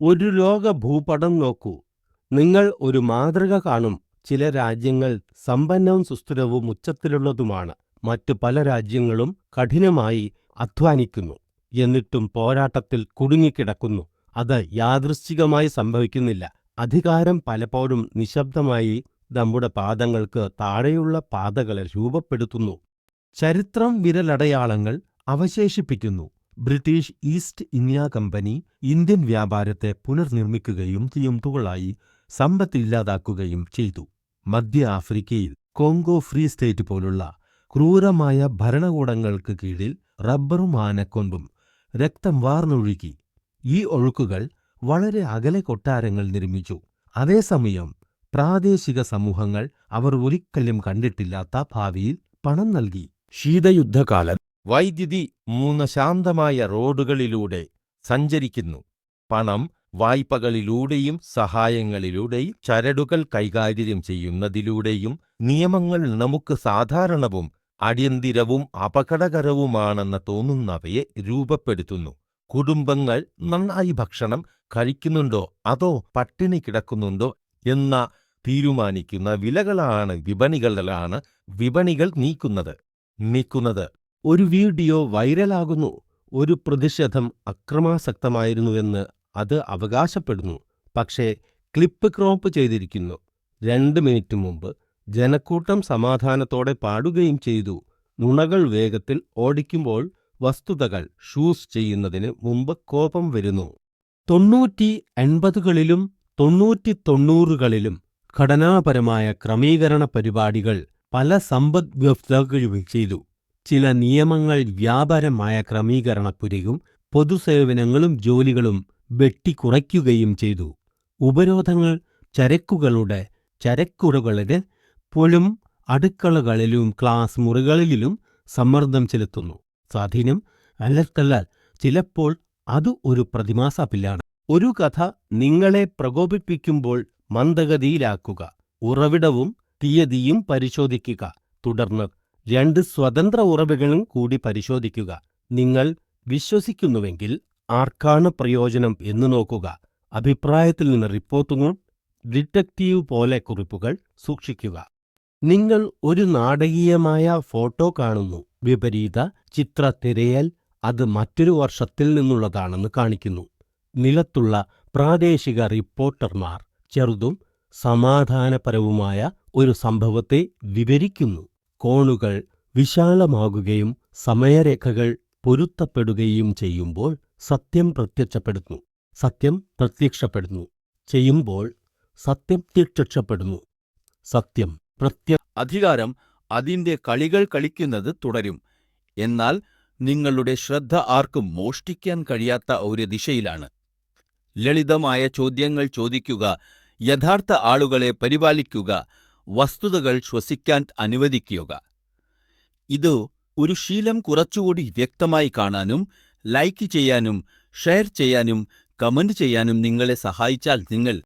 ഒരു ലോക ഭൂപടം നോക്കൂ. നിങ്ങൾ ഒരു മാതൃക കാണും. ചില രാജ്യങ്ങൾ സമ്പന്നവും സുസ്ഥിരവും ഉച്ചത്തിലുള്ളതുമാണ്. മറ്റു പല രാജ്യങ്ങളും കഠിനമായി അധ്വാനിക്കുന്നു. എന്നിട്ടും പോരാട്ടത്തിൽ കുടുങ്ങിക്കിടക്കുന്നു. അത് യാദൃശ്ചികമായി സംഭവിക്കുന്നില്ല. അധികാരം പലപ്പോഴും നിശബ്ദമായി നമ്മുടെ പാദങ്ങൾക്ക് താഴെയുള്ള പാതകളെ രൂപപ്പെടുത്തുന്നു. ചരിത്രം വിരലടയാളങ്ങൾ അവശേഷിപ്പിക്കുന്നു. British East India company Indian വ്യാപാരത്തെ പുനർനിർമ്മിക്കുകയും തുകളായി സമ്പത്തില്ലാതാക്കുകയും ചെയ്തു. മധ്യ ആഫ്രിക്കയിൽ കോങ്കോ ഫ്രീ സ്റ്റേറ്റ് പോലുള്ള ക്രൂരമായ ഭരണകൂടങ്ങൾക്ക് കീഴിൽ റബ്ബറും ആനക്കൊമ്പും രക്തം വാർന്നൊഴുകി. ഈ ഒഴുക്കുകൾ വളരെ അകലെ കൊട്ടാരങ്ങൾ നിർമ്മിച്ചു. അതേസമയം പ്രാദേശിക സമൂഹങ്ങൾ അവർ ഒരിക്കലും കണ്ടിട്ടില്ലാത്ത ഭാവിയിൽ പണം നൽകി. ശീതയുദ്ധകാലം വൈദ്യുതി മൂന്ന് ശാന്തമായ റോഡുകളിലൂടെ സഞ്ചരിക്കുന്നു. പണം വായ്പകളിലൂടെയും സഹായങ്ങളിലൂടെയും ചരടുകൾ കൈകാര്യം ചെയ്യുന്നതിലൂടെയും നിയമങ്ങൾ നമുക്ക് സാധാരണവും അടിയന്തിരവും അപകടകരവുമാണെന്ന് തോന്നുന്നവയെ രൂപപ്പെടുത്തുന്നു. കുടുംബങ്ങൾ നന്നായി ഭക്ഷണം കഴിക്കുന്നുണ്ടോ? അതോ പട്ടിണി കിടക്കുന്നുണ്ടോ? എന്ന തീരുമാനിക്കുന്ന വിലകളാണ് വിപണികളിലാണ് വിപണികൾ നീക്കുന്നത്. നീക്കുന്നത് ഒരു വീഡിയോ വൈറലാകുന്നു. ഒരു പ്രതിഷേധം അക്രമാസക്തമായിരുന്നുവെന്ന് അത് അവകാശപ്പെടുന്നു. പക്ഷേ ക്ലിപ്പ് ക്രോപ്പ് ചെയ്തിരിക്കുന്നു. രണ്ട് മിനിറ്റ് മുമ്പ് ജനക്കൂട്ടം സമാധാനത്തോടെ പാടുകയും ചെയ്തു. നുണകൾ വേഗത്തിൽ ഓടിക്കുമ്പോൾ വസ്തുതകൾ ഷൂസ് ചെയ്യുന്നതിന് മുമ്പ് കോപം വരുന്നു. തൊണ്ണൂറ്റി എൺപതുകളിലും തൊണ്ണൂറ്റി തൊണ്ണൂറുകളിലും ഘടനാപരമായ ക്രമീകരണ പരിപാടികൾ പല സമ്പദ് വ്യവസ്ഥകളും ചെയ്തു. ചില നിയമങ്ങൾ വ്യാപാരമായ ക്രമീകരണപ്പുരിയും പൊതുസേവനങ്ങളും ജോലികളും വെട്ടിക്കുറയ്ക്കുകയും ചെയ്തു. ഉപരോധങ്ങൾ ചരക്കുകളുടെ ചരക്കുറകളിന് പൊലും അടുക്കളകളിലും ക്ലാസ് മുറികളിലും സമ്മർദ്ദം ചെലുത്തുന്നു. സ്വാധീനം അല്ലത്തല്ലാൽ ചിലപ്പോൾ അത് ഒരു പ്രതിമാസ പില്ലാണ് ഒരു കഥ നിങ്ങളെ പ്രകോപിപ്പിക്കുമ്പോൾ മന്ദഗതിയിലാക്കുക ഉറവിടവും തീയതിയും പരിശോധിക്കുക തുടർന്ന് രണ്ട് സ്വതന്ത്ര ഉറവുകളും കൂടി പരിശോധിക്കുക. നിങ്ങൾ വിശ്വസിക്കുന്നുവെങ്കിൽ ആർക്കാണ് പ്രയോജനം എന്ന് നോക്കുക. അഭിപ്രായത്തിൽ നിന്ന് റിപ്പോർട്ടുകൾ ഡിറ്റക്റ്റീവ് പോലെ കുറിപ്പുകൾ സൂക്ഷിക്കുക. നിങ്ങൾ ഒരു നാടകീയമായ ഫോട്ടോ കാണുന്നു. വിപരീത ചിത്ര തിരയൽ അത് മറ്റൊരു വർഷത്തിൽ നിന്നുള്ളതാണെന്ന് കാണിക്കുന്നു. നിലത്തുള്ള പ്രാദേശിക റിപ്പോർട്ടർമാർ ചെറുതും സമാധാനപരവുമായ ഒരു സംഭവത്തെ വിവരിക്കുന്നു. കോണുകൾ വിശാലമാകുകയും സമയരേഖകൾ പൊരുത്തപ്പെടുകയും ചെയ്യുമ്പോൾ സത്യം പ്രത്യക്ഷപ്പെടുന്നു. സത്യം പ്രത്യക്ഷപ്പെടുന്നു. ചെയ്യുമ്പോൾ സത്യം പ്രത്യക്ഷപ്പെടുന്നു. സത്യം പ്രത്യ അധികാരം അതിന്റെ കളികൾ കളിക്കുന്നത് തുടരും. എന്നാൽ നിങ്ങളുടെ ശ്രദ്ധ ആർക്കും മോഷ്ടിക്കാൻ കഴിയാത്ത ഒരു ദിശയിലാണ്. ലളിതമായ ചോദ്യങ്ങൾ ചോദിക്കുക യഥാർത്ഥ ആളുകളെ പരിപാലിക്കുക വസ്തുതകൾ ശ്വസിക്കാൻ അനുവദിക്കുക. ഇത് ഒരു ശീലം കുറച്ചുകൂടി വ്യക്തമായി കാണാനും ലൈക്ക് ചെയ്യാനും ഷെയർ ചെയ്യാനും കമന്റ് ചെയ്യാനും നിങ്ങളെ സഹായിച്ചാൽ നിങ്ങൾ